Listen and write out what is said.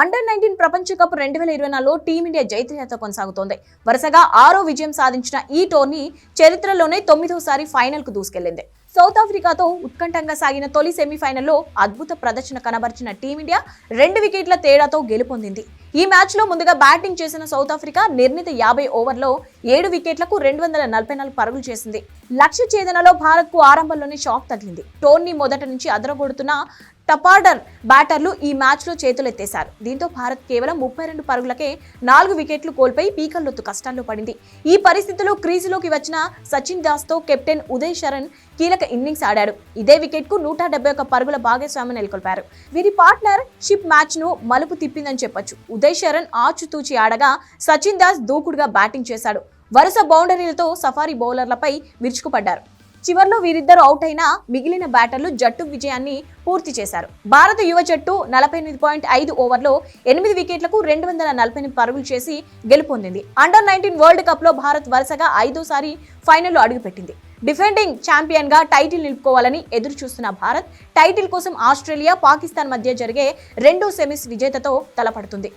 Under nineteen ప్రపంచ cup రెండు వేల ఇరవై నాలుగులో టీమిండియా జైత్రయాత్ర కొనసాగుతోంది. వరుసగా ఆరో విజయం సాధించిన ఈ టోర్నీ చరిత్రలోనే తొమ్మిదోసారి ఫైనల్కు దూసుకెళ్ళింది సౌత్ ఆఫ్రికాతో ఉత్కంఠంగా సాగిన తొలి సెమీఫైనల్లో అద్భుత ప్రదర్శన కనబరిచిన టీమిండియా రెండు వికెట్ల తేడాతో గెలుపొందింది. ఈ మ్యాచ్లో ముందుగా బ్యాటింగ్ చేసిన సౌత్ ఆఫ్రికా నిర్ణీత యాభై ఓవర్లో ఏడు వికెట్లకు రెండు వందల నలభై నాలుగు పరుగులు చేసింది. లక్ష్య ఛేదనలో భారత్కు ఆరంభంలోనే షాక్ తగిలింది. టోర్నీ మొదట నుంచి అదరగొడుతున్న టపార్డర్ బ్యాటర్లు ఈ మ్యాచ్లో చేతులెత్తేశారు. దీంతో భారత్ కేవలం ముప్పై రెండు పరుగులకే నాలుగు వికెట్లు కోల్పోయి పీకల్లొత్తు కష్టాల్లో పడింది. ఈ పరిస్థితిలో క్రీజులోకి వచ్చిన సచిన్ దాస్తో కెప్టెన్ ఉదయ్ శరణ్ కీలక ఇన్నింగ్స్ ఆడాడు ఇదే వికెట్కు నూట డెబ్బై ఒక పరుగుల భాగస్వామి నెలకొల్పారు. వీరి పార్ట్నర్ షిప్ మ్యాచ్ను మలుపు తిప్పిందని చెప్పొచ్చు. ఉదయ్ శరణ్ ఆచుతూచి ఆడగా సచిన్ దాస్ దూకుడుగా బ్యాటింగ్ చేశాడు. వరుస బౌండరీలతో సఫారీ బౌలర్లపై విరుచుకుపడ్డారు. చివర్లో వీరిద్దరు అవుట్ అయినా మిగిలిన బ్యాటర్లు జట్టు విజయాన్ని పూర్తి చేశారు. భారత యువ జట్టు నలభై ఎనిమిది పాయింట్ ఐదు ఓవర్లో ఎనిమిది వికెట్లకు రెండు వందల నలభై ఎనిమిది పరుగులు చేసి గెలుపొందింది. అండర్ నైన్టీన్ వరల్డ్ కప్లో భారత్ వరుసగా ఐదోసారి ఫైనల్లో అడుగుపెట్టింది. డిఫెండింగ్ ఛాంపియన్గా టైటిల్ నిలుపుకోవాలని ఎదురు చూస్తున్న భారత్ టైటిల్ కోసం ఆస్ట్రేలియా పాకిస్తాన్ మధ్య జరిగే రెండో సెమీస్ విజేతతో తలపడుతుంది.